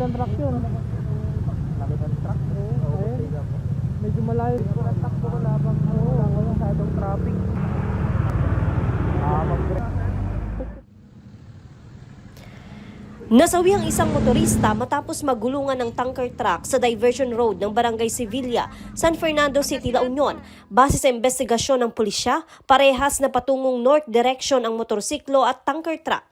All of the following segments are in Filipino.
ng truck yun. Laki ng truck. Oo, ayun. Medyo malayo. Takbo ko labang Oo, wala masyadong traffic. Ah. Nasawi ang isang motorista matapos magulungan ng tanker truck sa diversion road ng Barangay Sevilla, San Fernando City, La Union. Base sa investigasyon ng pulisya, parehas na patungong north direction ang motorsiklo at tanker truck.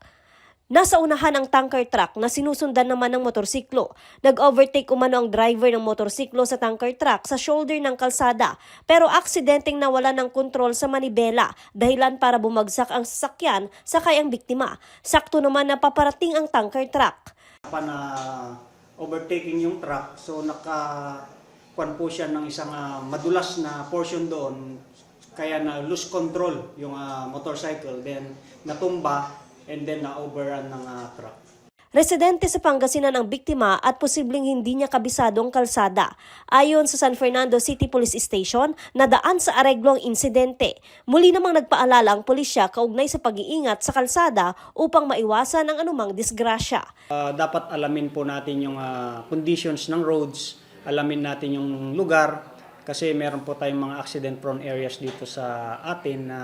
Nasa unahan ang tanker truck na sinusundan naman ng motorsiklo. Nag-overtake umano ang driver ng motorsiklo sa tanker truck sa shoulder ng kalsada pero aksidenteng nawala ng kontrol sa manibela dahilan para bumagsak ang sasakyan sakay ang biktima. Sakto naman na paparating ang tanker truck. pa na overtaking yung truck. So naka kwan po siya ng isang ah, madulas na portion doon kaya na lose control yung ah, motorcycle then natumba and then na-overrun ng ah, truck. Residente sa Pangasinan ang biktima at posibleng hindi niya kabisado ang kalsada. Ayon sa San Fernando City Police Station, nadaan sa areglo ang insidente. Muli namang nagpaalala ang pulisya kaugnay sa pag-iingat sa kalsada upang maiwasan ang anumang disgrasya. Ah, dapat alamin po natin yung ah, conditions ng roads, alamin natin yung lugar kasi meron po tayong mga accident prone areas dito sa atin na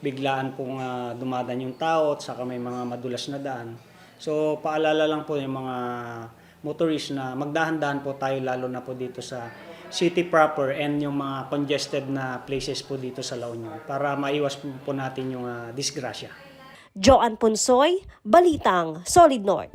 biglaan pong ah, dumadaan yung tao at saka may mga madulas na daan. So paalala lang po yung mga motorist na magdahan-dahan po tayo lalo na po dito sa city proper and yung mga congested na places po dito sa La Union para maiwas po, po natin yung ah, disgrasya. Joan Ponsoy, Balitang, Solid North.